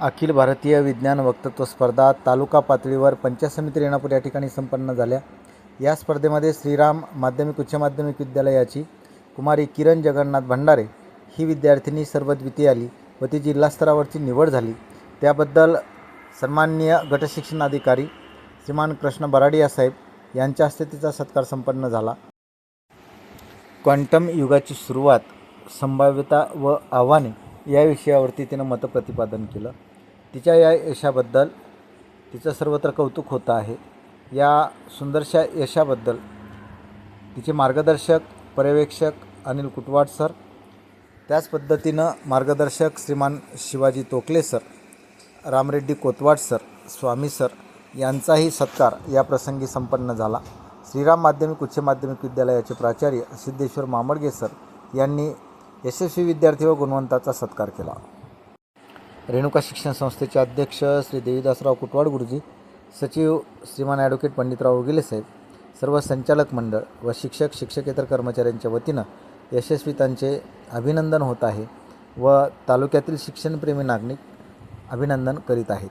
अखिल भारतीय विज्ञान वक्तृत्व स्पर्धा तालुका पातळीवर पंचायत समिती रेणापूर या ठिकाणी संपन्न झाल्या. या स्पर्धेमध्ये श्रीराम माध्यमिक उच्च माध्यमिक विद्यालयाची कुमारी किरण जगन्नाथ भंडारे ही विद्यार्थिनी सर्वद्वितीय आली व ती जिल्हास्तरावरची निवड झाली. त्याबद्दल सन्माननीय गटशिक्षणाधिकारी श्रीमान कृष्ण बराडिया साहेब यांच्या हस्ते तिचा सत्कार संपन्न झाला. क्वांटम युगाची सुरुवात संभाव्यता व आव्हाने या विषयावरती तिनं मतप्रतिपादन केलं. तिच्या या यशाबद्दल तिचं सर्वत्र कौतुक होतं आहे. या सुंदरशा यशाबद्दल तिचे मार्गदर्शक पर्यवेक्षक अनिल कुटवाड सर त्याच पद्धतीनं मार्गदर्शक Shriman Shivaji Tokale sir Ramreddy Kotwad sir Swami sir यांचाही सत्कार या प्रसंगी संपन्न झाला. श्रीराम माध्यमिक उच्च माध्यमिक विद्यालयाचे प्राचार्य सिद्धेश्वर मामडगे सर यांनी यशस्वी विद्यार्थी व गुणवंताचा सत्कार केला. रेणुका शिक्षण संस्थेचे अध्यक्ष श्री देवीदासराव कुटवाड गुरुजी सचिव श्रीमान ॲडव्होकेट पंडितराव उगिले साहेब सर्व संचालक मंडळ व शिक्षक शिक्षकेतर कर्मचाऱ्यांच्या वतीनं यशस्वीतांचे अभिनंदन होत आहे व तालुक्यातील शिक्षणप्रेमी नागरिक अभिनंदन करीत आहेत.